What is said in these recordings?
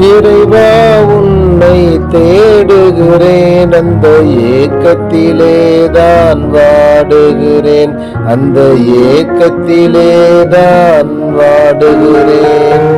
இறைவா உன்னை தேடுகிறேன். அந்த ஏக்கத்திலே தான் வாடுகிறேன். அந்த ஏக்கத்திலே தான் வாடுகிறேன்.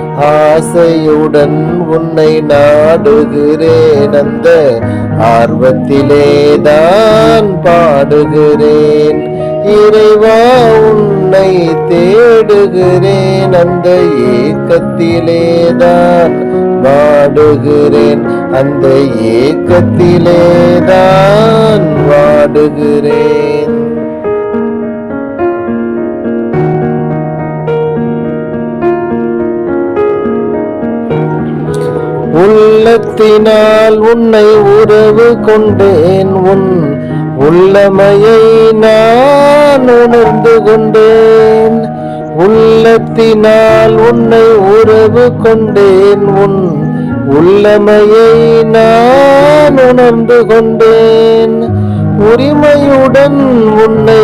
ஆசையுடன் உன்னை நாடுகிறேன். அந்த ஆர்வத்திலே தான் பாடுகிறேன். இறைவா உன்னை தேடுகிறேன். அந்த ஏக்கத்திலே தான் வாடுகிறேன் அந்த ஏக்கத்திலே தான் வாடுகிறேன் உள்ளத்தினால் உன்னை உறவு கொண்டேன். உன் உள்ளமையை நான் உணர்ந்து கொண்டேன். உள்ளத்தினால் உன்னை உறவு கொண்டேன். உன் உள்ளமையை நான் உணர்ந்து கொண்டேன். உரிமையுடன் உன்னை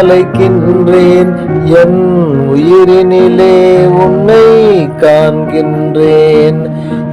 அழைக்கின்றேன். என் உயிரினிலே உன்னை காண்கின்றேன்.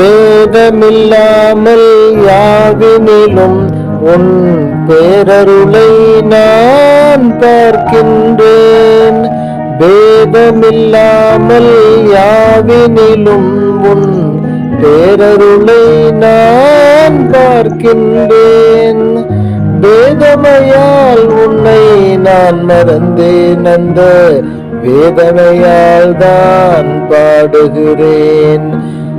பேதமில்லாமல் யாவினிலும் உன் பேரருளை நான் பார்க்கின்றேன். பேதமில்லாமல் யாவினிலும் உன் பேரருளை நான் பார்க்கின்றேன். வேதமையால் உன்னை நான் மறந்தேன் அந்த வேதனையால் தான் பாடுகிறேன்.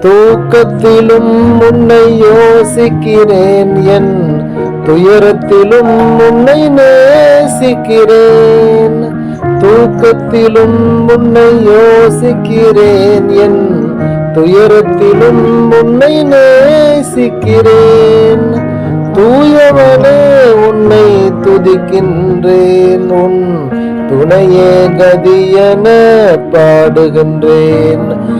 தூக்கத்திலும் உன்னை யோசிக்கிறேன். என் துயரத்திலும் உன்னை நேசிக்கிறேன். தூக்கத்திலும் உன்னை யோசிக்கிறேன். என் துயரத்திலும் உன்னை நேசிக்கிறேன். தூயவனே உன்னை துதிக்கின்றேன். உன் துணையே கதியன பாடுகின்றேன்.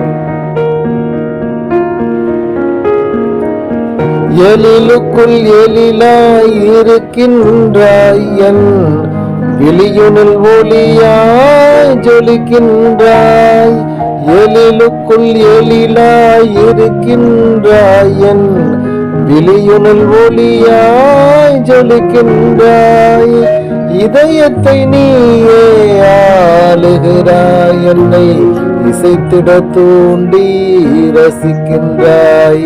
எழிலுக்குள் எழிலாய் இருக்கின்றாய் என் விழியுனில் ஒளியாய் ஜொலிக்கின்றாய். எழிலுக்குள் எழிலாய் இருக்கின்றாய் என் விழியுனில் ஒளியாய் ஜொலிக்கின்றாய். இதயத்தை நீயே ஆளுகிறாய் என்னை இசைத்திட தூண்டி ரசிக்கின்றாய்.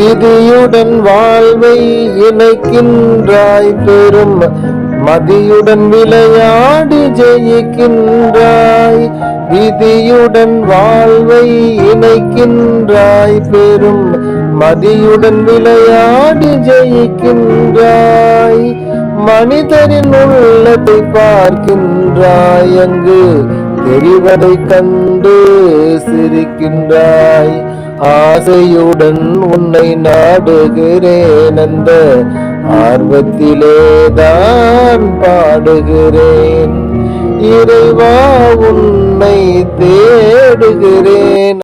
விதியுடன் வாழ்வை இணைக்கின்றாய் பெரும் மதியுடன் விளையாடி ஜெயிக்கின்றாய். விதியுடன் வாழ்வை இணைக்கின்றாய் பெரும் மதியுடன் விளையாடி ஜெயிக்கின்றாய். மனிதரின் உள்ளத்தை பார்க்கின்றாய் அங்கு தெரிவதை கண்டு சிரிக்கின்றாய். ஆசையுடன் உன்னை நாடுகிறேன் அந்த ஆர்வத்திலே தான் பாடுகிறேன். இறைவா உன்னை தேடுகிறேன்.